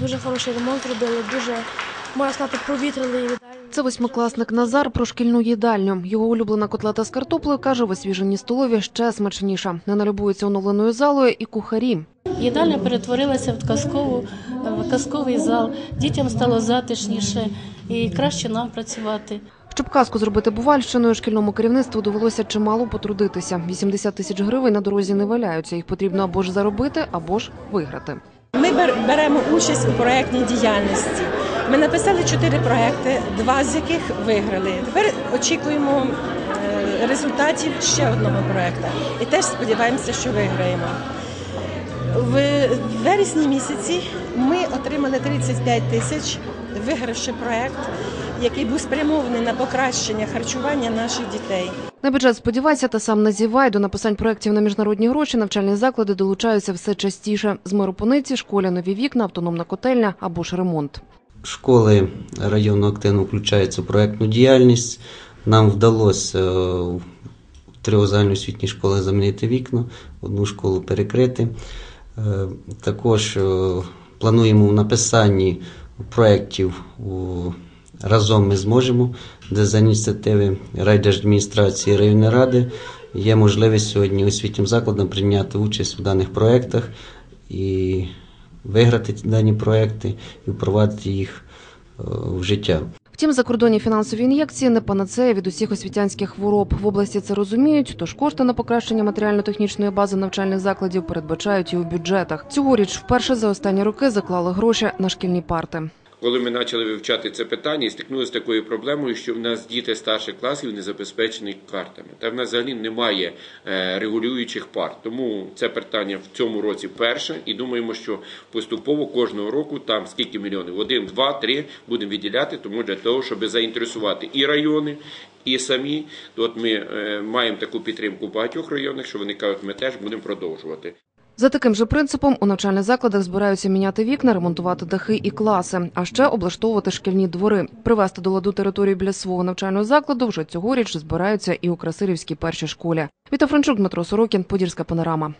Дуже хороший ремонт робили, дуже можна сказати, провітрили їдальню. Це восьмикласник Назар про шкільну їдальню. Його улюблена котлета з картоплею каже, в освіженій столові ще смачніша. Не налюбується оновленою залою і кухарі. Їдальня перетворилася в казкову в казковий зал. Дітям стало затишніше і краще нам працювати. Щоб казку зробити бувальщиною, шкільному керівництву довелося чимало потрудитися. 80 тисяч гривень на дорозі не валяються. Їх потрібно або ж заробити, або ж виграти. Ми беремо участь у проєктній діяльності. Ми написали чотири проекти, два з яких виграли. Тепер очікуємо е, результатів ще одного проекту і теж сподіваємося, що виграємо. В вересні місяці ми отримали 35 тисяч, вигравши проект, який був спрямований на покращення харчування наших дітей. На бюджет сподівайся та сам назівай. До написань проєктів на міжнародні гроші навчальні заклади долучаються все частіше. З миропониці, школя, нові вікна, автономна котельня або ж ремонт. Школи району активно включаються в проєктну діяльність. Нам вдалося е, в трьох загальноосвітніх школах замінити вікна, одну школу перекрити. Е, Також е, плануємо в написанні проєктів у разом ми зможемо, де за ініціативи райдержадміністрації районної ради є можливість сьогодні освітнім закладам прийняти участь в даних проєктах і виграти дані проекти і впровадити їх е, в життя. Втім, закордонні фінансові ін'єкції не панацея від усіх освітянських хвороб. В області це розуміють, тож кошти на покращення матеріально-технічної бази навчальних закладів передбачають і у бюджетах. Цьогоріч вперше за останні роки заклали гроші на шкільні парти. Коли ми почали вивчати це питання і стикнулися з такою проблемою, що в нас діти старших класів не забезпечені картами, та в нас взагалі немає е, регулюючих парт. Тому це питання в цьому році перше, і думаємо, що поступово кожного року там скільки мільйонів, один, два, три будемо виділяти, тому для того, щоб заінтересувати і райони, і самі. От ми е, маємо таку підтримку в багатьох районах, що вони кажуть, ми теж будемо продовжувати. За таким же принципом у навчальних закладах збираються міняти вікна, ремонтувати дахи і класи, а ще облаштовувати шкільні двори. Привести до ладу територію біля свого навчального закладу вже цьогоріч збираються і у Красилівській першій школі. Віта Франчук, Дмитро Сорокін, Подільська панорама.